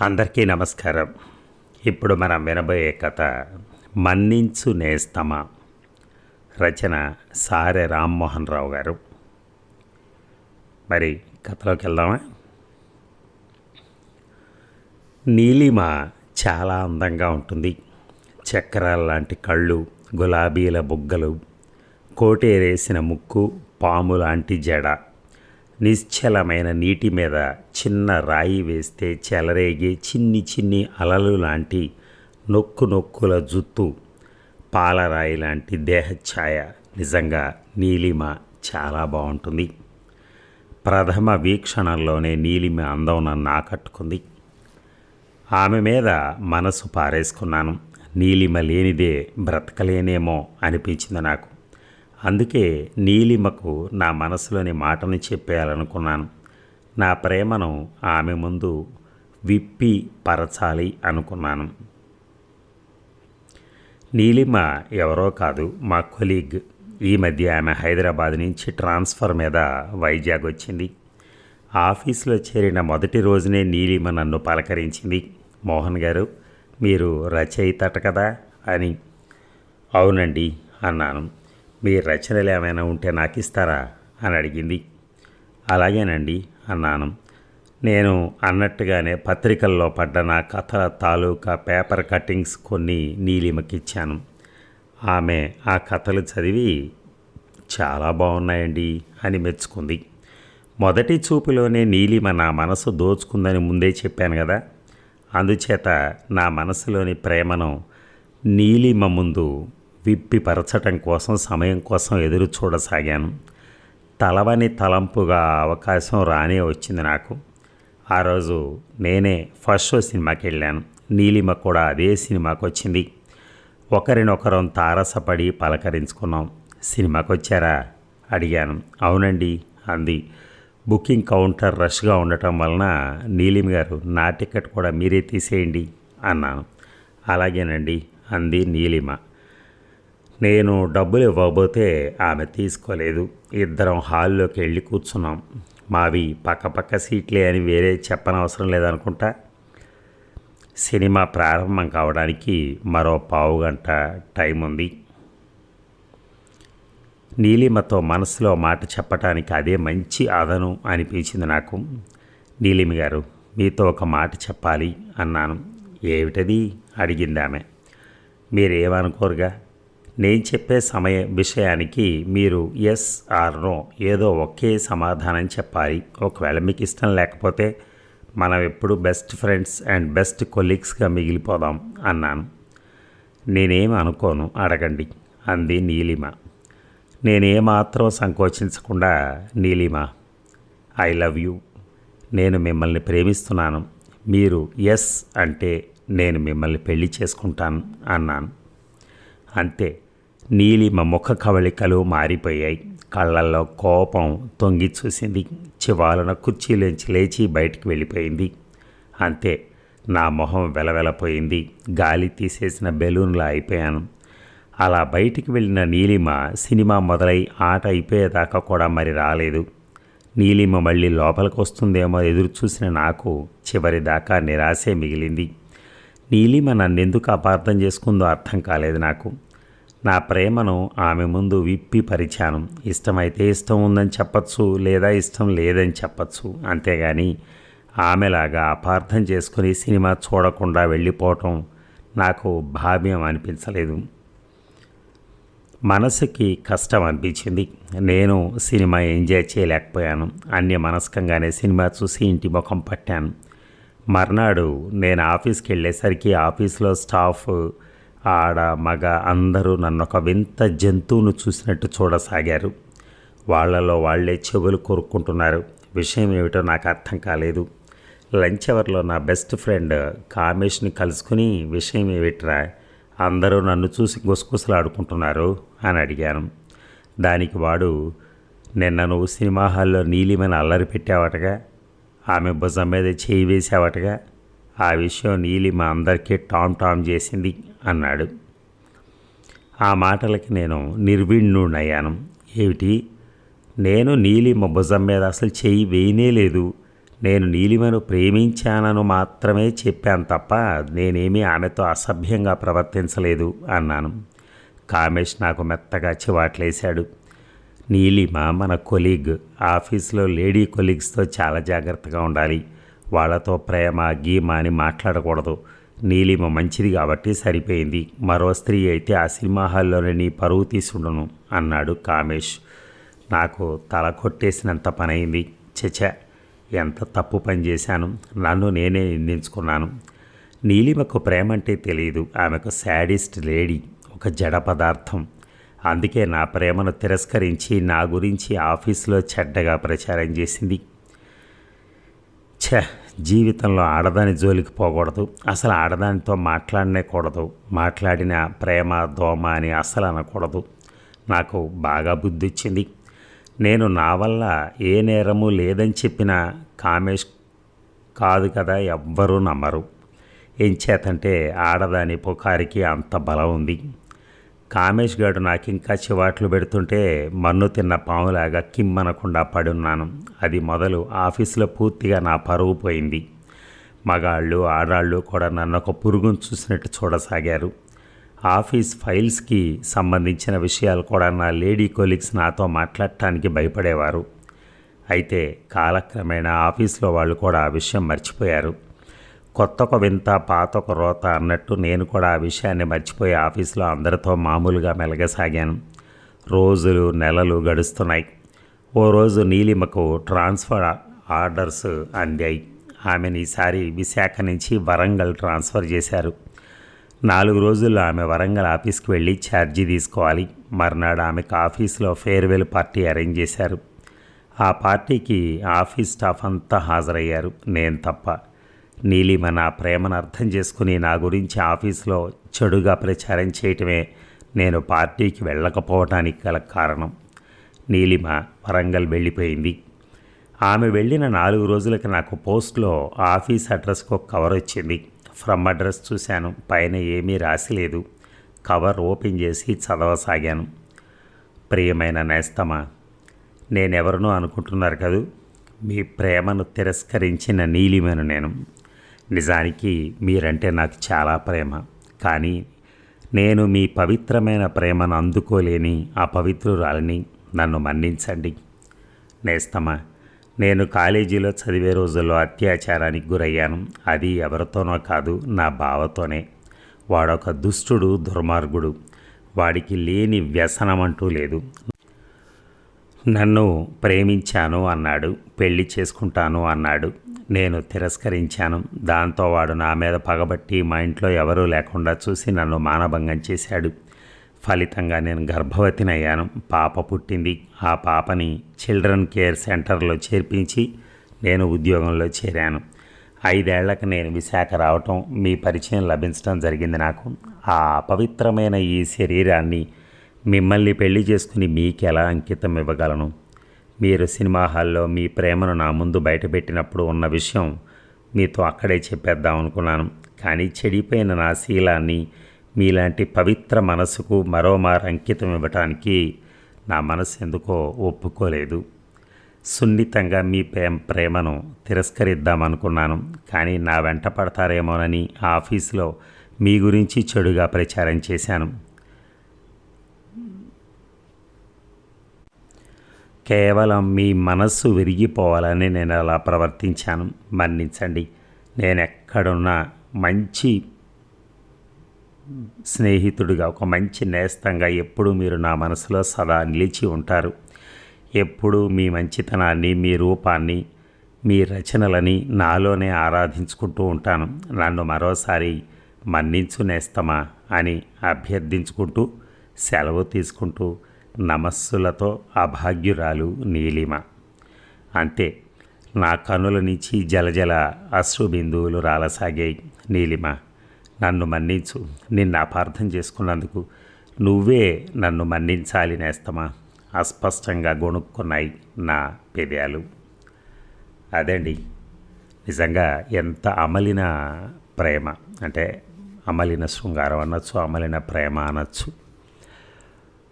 అందరికీ నమస్కారం. ఇప్పుడు మనం వినబోయే కథ మన్నించు నేస్తమా? రచన సారె రామ్మోహన్ రావు గారు. మరి కథలోకి వెళ్దామా? నీలిమ చాలా అందంగా ఉంటుంది. చక్రాల లాంటి కళ్ళు గులాబీల బుగ్గలు కోటేరేసిన ముక్కు పాము లాంటి జడ. నిశ్చలమైన నీటి మీద చిన్న రాయి వేస్తే చెలరేగే చిన్ని చిన్ని అలలు లాంటి నొక్కు నొక్కుల జుత్తు. పాలరాయి లాంటి దేహఛాయ నిజంగా నీలిమ చాలా బాగుంటుంది. ప్రథమ వీక్షణంలోనే నీలిమ అందం నన్ను ఆకట్టుకుంది. ఆమె మీద మనసు పారేసుకున్నాను. నీలిమ లేనిదే బ్రతకలేనేమో అనిపించింది నాకు. అందుకే నీలిమకు నా మనసులోని మాటను చెప్పేయాలనుకున్నాను. నా ప్రేమను ఆమె ముందు విప్పి పరచాలి అనుకున్నాను. నీలిమ ఎవరో కాదు మా కొలీగ్. ఈ మధ్య ఆమె హైదరాబాద్ నుంచి ట్రాన్స్ఫర్ మీద వైజాగ్ వచ్చింది. ఆఫీసులో చేరిన మొదటి రోజునే నీలిమ నన్ను పలకరించింది. మోహన్ గారు మీరు రచయితట కదా అని. అవునండి అన్నాను. మీ రచనలు ఏమైనా ఉంటే నాకు ఇస్తారా అని అడిగింది. అలాగేనండి అన్నాను. నేను అన్నట్టుగానే పత్రికల్లో పడ్డ నా కథల తాలూకా పేపర్ కట్టింగ్స్ కొన్ని నీలిమకిచ్చాను. ఆమె ఆ కథలు చదివి చాలా బాగున్నాయండి అని మెచ్చుకుంది. మొదటి చూపులోనే నీలిమ నా మనసు దోచుకుందని ముందే చెప్పాను కదా. అందుచేత నా మనసులోని ప్రేమను నీలిమ ముందు విప్పిపరచటం కోసం సమయం కోసం ఎదురు చూడసాగాను. తలవని తలంపుగా అవకాశం రానే వచ్చింది నాకు. ఆ రోజు నేనే ఫస్ట్ షో సినిమాకి వెళ్ళాను నీలిమ కూడా అదే సినిమాకి వచ్చింది ఒకరినొకరం తారసపడి పలకరించుకున్నాం. సినిమాకి వచ్చారా అడిగాను. అవునండి అంది. బుకింగ్ కౌంటర్ రష్గా ఉండటం వలన నీలిమ గారు నా టికెట్ కూడా మీరే తీసేయండి అన్నాను. అలాగేనండి అంది నీలిమ. నేను డబ్బులు ఇవ్వబోతే ఆమె తీసుకోలేదు. ఇద్దరం హాల్లోకి వెళ్ళి కూర్చున్నాం. మావి పక్కపక్క సీట్లే అని వేరే చెప్పనవసరం లేదనుకుంటా. సినిమా ప్రారంభం కావడానికి మరో పావు గంట టైం ఉంది నీలిమతో మనసులో మాట చెప్పటానికి అదే మంచి అదను అనిపించింది నాకు. నీలిమి గారు మీతో ఒక మాట చెప్పాలి అన్నాను. ఏమిటది? అడిగింది ఆమె మీరేమనుకోరుగా? నేను చెప్పే సమయ విషయానికి మీరు ఎస్ ఆర్ నో ఏదో ఒకే సమాధానం చెప్పాలి. ఒకవేళ మీకు ఇష్టం లేకపోతే మనం ఎప్పుడు బెస్ట్ ఫ్రెండ్స్ అండ్ బెస్ట్ కొలీగ్స్గా మిగిలిపోదాం అన్నాను. నేనేం అనుకోను? అడగండి అంది నీలిమ. నేనేమాత్రం సంకోచించకుండా నీలిమ ఐ లవ్ యూ నేను మిమ్మల్ని ప్రేమిస్తున్నాను. మీరు ఎస్ అంటే నేను మిమ్మల్ని పెళ్ళి చేసుకుంటాను అన్నాను. అంతే. నీలిమ ముఖ కవళికలు మారిపోయాయి. కళ్ళల్లో కోపం తొంగి చూసింది. చివాలన కుర్చీలోంచి లేచి బయటికి వెళ్ళిపోయింది. అంతే నా మొహం వెలవెలపోయింది. గాలి తీసేసిన బెలూన్లా అయిపోయాను. అలా బయటికి వెళ్ళిన నీలిమ సినిమా మొదలై ఆట అయిపోయేదాకా కూడా మరి రాలేదు. నీలిమ మళ్ళీ లోపలికి వస్తుందేమో ఎదురు చూసిన నాకు చివరి దాకా నిరాశే మిగిలింది. నీలిమ నన్నెందుకు అపార్థం చేసుకుందో అర్థం కాలేదు నాకు. నా ప్రేమను ఆమె ముందు విప్పి పరిచాను. ఇష్టమైతే ఇష్టం ఉందని చెప్పచ్చు లేదా ఇష్టం లేదని చెప్పచ్చు. అంతేగాని ఆమెలాగా అపార్థం చేసుకుని సినిమా చూడకుండా వెళ్ళిపోవటం నాకు భావ్యం అనిపించలేదు. మనసుకి కష్టం అనిపించింది. నేను సినిమా ఎంజాయ్ చేయలేకపోయాను. అన్య మనస్కంగానే సినిమా చూసి ఇంటి ముఖం పట్టాను. మర్నాడు నేను ఆఫీస్కి వెళ్ళేసరికి ఆఫీస్లో స్టాఫ్ ఆడ మగ అందరూ నన్ను ఒక వింత జంతువును చూసినట్టు చూడసాగారు. వాళ్ళలో వాళ్ళే చెవులు కొరుక్కుంటున్నారు. విషయం ఏమిటో నాకు అర్థం కాలేదు. లంచ్ అవర్లో నా బెస్ట్ ఫ్రెండ్ కామేష్ని కలుసుకుని విషయం ఏమిట్రా? అందరూ నన్ను చూసి గుసగుసలాడుకుంటున్నారు అని అడిగాను. దానికి వాడు నిన్న నువ్వు సినిమా హాల్లో నీలిమని అల్లరి పెట్టావటగా? ఆమె భుజం మీద చేయి వేసావటగా ఆ విషయం నీలిమ అందరికీ టామ్ టామ్ చేసింది. అన్నాడు. ఆ మాటలకి నేను నిర్విణ్ణుడయ్యాను. ఏమిటి? నేను నీలిమ భుజం మీద అసలు చెయ్యి వేయనే లేదు. నేను నీలిమను ప్రేమించానను మాత్రమే చెప్పాను తప్ప నేనేమీ ఆమెతో అసభ్యంగా ప్రవర్తించలేదు అన్నాను. కామేష్ నాకు మెత్తగా చివాట్లేశాడు. నీలిమ మన కొలీగ్ ఆఫీస్లో లేడీ కొలీగ్స్తో చాలా జాగ్రత్తగా ఉండాలి. వాళ్ళతో ప్రేమ గీమ అని మాట్లాడకూడదు. నీలిమ మంచిది కాబట్టి సరిపోయింది. మరో స్త్రీ అయితే ఆ సినిమా హాల్లోనే నీ పరువు తీసుండను అన్నాడు కామేష్. నాకు తల కొట్టేసినంత పనైంది. చచ ఎంత తప్పు పని చేశాను? నన్ను నేనే నిందించుకున్నాను. నీలిమకు ప్రేమ అంటే తెలియదు ఆమెకు శాడిస్ట్ లేడీ ఒక జడ పదార్థం. అందుకే నా ప్రేమను తిరస్కరించి నా గురించి ఆఫీసులో చెడ్డగా ప్రచారం చేసింది. ఛ జీవితంలో ఆడదాని జోలికి పోకూడదు. అసలు ఆడదానితో మాట్లాడనే కూడదు మాట్లాడిన ప్రేమ దోమ అని అసలు అనకూడదు. నాకు బాగా బుద్ధి వచ్చింది నేను నా వల్ల ఏ నేరము లేదని చెప్పిన కామేష్ కాదు కదా ఎవ్వరూ నమ్మరు. ఏం చేతంటే ఆడదాని పుకారికి అంత బలం ఉంది. కామేష్ గారు నాకు ఇంకా చివాట్లు పెడుతుంటే మన్ను తిన్న పాములాగా కిమ్మనకుండా పడున్నాను. అది మొదలు ఆఫీసులో పూర్తిగా నా పరువు పోయింది. మగాళ్ళు ఆడాళ్ళు కూడా నన్ను ఒక పురుగును చూసినట్టు చూడసాగారు. ఆఫీస్ ఫైల్స్కి సంబంధించిన విషయాలు కూడా నా లేడీ కొలీగ్స్ నాతో మాట్లాడటానికి భయపడేవారు. అయితే కాలక్రమేణా ఆఫీస్లో వాళ్ళు కూడా ఆ విషయం మర్చిపోయారు. కొత్త ఒక వింత పాత ఒక రోత అన్నట్టు నేను కూడా ఆ విషయాన్ని మర్చిపోయి ఆఫీస్లో అందరితో మామూలుగా మెలగసాగాను. రోజులు నెలలు గడుస్తున్నాయి. ఓ రోజు నీలిమకు ట్రాన్స్ఫర్ ఆర్డర్స్ అందాయి. ఆమెను ఈసారి విశాఖ నుంచి వరంగల్ ట్రాన్స్ఫర్ చేశారు. నాలుగు రోజుల్లో ఆమె వరంగల్ ఆఫీస్కి వెళ్ళి ఛార్జీ తీసుకోవాలి. మర్నాడు ఆమెకు ఆఫీస్లో ఫేర్వెల్ పార్టీ అరేంజ్ చేశారు. ఆ పార్టీకి ఆఫీస్ స్టాఫ్ అంతా హాజరయ్యారు. నేను తప్ప నీలిమ నా ప్రేమను అర్థం చేసుకుని నా గురించి ఆఫీస్లో చెడుగా ప్రచారం చేయటమే నేను పార్టీకి వెళ్ళకపోవటానికి గల కారణం. నీలిమ వరంగల్ వెళ్ళిపోయింది. ఆమె వెళ్ళిన నాలుగు రోజులకి నాకు పోస్ట్లో ఆఫీస్ అడ్రస్కు కవర్ వచ్చింది. ఫ్రమ్ అడ్రస్ చూశాను. పైన ఏమీ రాసిలేదు కవర్ ఓపెన్ చేసి చదవసాగాను. ప్రియమైన నేస్తమా నేనెవరినో అనుకుంటున్నారు కదూ? మీ ప్రేమను తిరస్కరించిన నీలిమను నేను. నిజానికి మీరంటే నాకు చాలా ప్రేమ. కానీ నేను మీ పవిత్రమైన ప్రేమను అందుకోలేని అపవిత్రురాలని నన్ను మన్నించండి. నేస్తమా నేను కాలేజీలో చదివే రోజుల్లో అత్యాచారానికి గురయ్యాను. అది ఎవరితోనో కాదు నా బావతోనే. వాడొక దుష్టుడు దుర్మార్గుడు. వాడికి లేని వ్యసనం అంటూ లేదు. నన్ను ప్రేమించాను అన్నాడు పెళ్ళి చేసుకుంటాను అన్నాడు. నేను తిరస్కరించాను. దాంతో వాడు నా మీద పగబట్టి మా ఇంట్లో ఎవరూ లేకుండా చూసి నన్ను మానభంగం చేశాడు. ఫలితంగా నేను గర్భవతినయ్యాను. పాప పుట్టింది. ఆ పాపని చిల్డ్రన్ కేర్ సెంటర్లో చేర్పించి నేను ఉద్యోగంలో చేరాను. ఐదేళ్ళకు నేను విశాఖ రావటం మీ పరిచయం లభించడం జరిగింది నాకు. ఆ అపవిత్రమైన ఈ శరీరాన్ని మిమ్మల్ని పెళ్ళి చేసుకుని మీకెలా అంకితం ఇవ్వగలను? మీరు సినిమా హాల్లో మీ ప్రేమను నా ముందు బయటపెట్టినప్పుడు ఉన్న విషయం మీతో అక్కడే చెప్పేద్దాం అనుకున్నాను. కానీ చెడిపోయిన నా శీలాన్ని మీలాంటి పవిత్ర మనసుకు మరోమారు అంకితం ఇవ్వటానికి నా మనసు ఎందుకో ఒప్పుకోలేదు. సున్నితంగా మీ ప్రేమ ప్రేమను తిరస్కరిద్దామనుకున్నాను కానీ నా వెంట పడతారేమోనని ఆఫీసులో మీ గురించి చెడుగా ప్రచారం చేశాను. కేవలం మీ మనస్సు విరిగిపోవాలని నేను అలా ప్రవర్తించాను. మన్నించండి. నేను ఎక్కడున్నా మంచి స్నేహితుడిగా ఒక మంచి నేస్తంగా ఎప్పుడు మీరు నా మనసులో సదా నిలిచి ఉంటారు. ఎప్పుడు మీ మంచితనాన్ని మీ రూపాన్ని మీ రచనలని నాలోనే ఆరాధించుకుంటూ ఉంటాను. నన్ను మరోసారి మన్నించు నేస్తమా అని అభ్యర్థించుకుంటూ సెలవు తీసుకుంటూ నమస్సులతో అభాగ్యురాలు నీలిమ. అంతే నా కనుల నుంచి జలజల అశ్రుబిందువులు రాలసాగాయి నీలిమ. నన్ను మన్నించు నిన్ను అపార్థం చేసుకున్నందుకు నువ్వే నన్ను మన్నించాలి నేస్తమా? అస్పష్టంగా గొణుక్కున్నాయి నా పెదాలు అదండి నిజంగా ఎంత అమలిన ప్రేమ. అంటే అమలిన శృంగారం అనొచ్చు అమలిన ప్రేమ అనొచ్చు.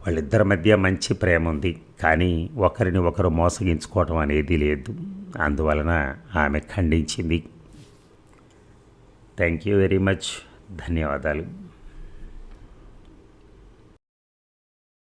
వాళ్ళిద్దరి మధ్య మంచి ప్రేమ ఉంది కానీ ఒకరిని ఒకరు మోసగించుకోవటం అనేది లేదు. అందువలన ఆమె ఖండించింది. Thank you very much. ధన్యవాదాలు.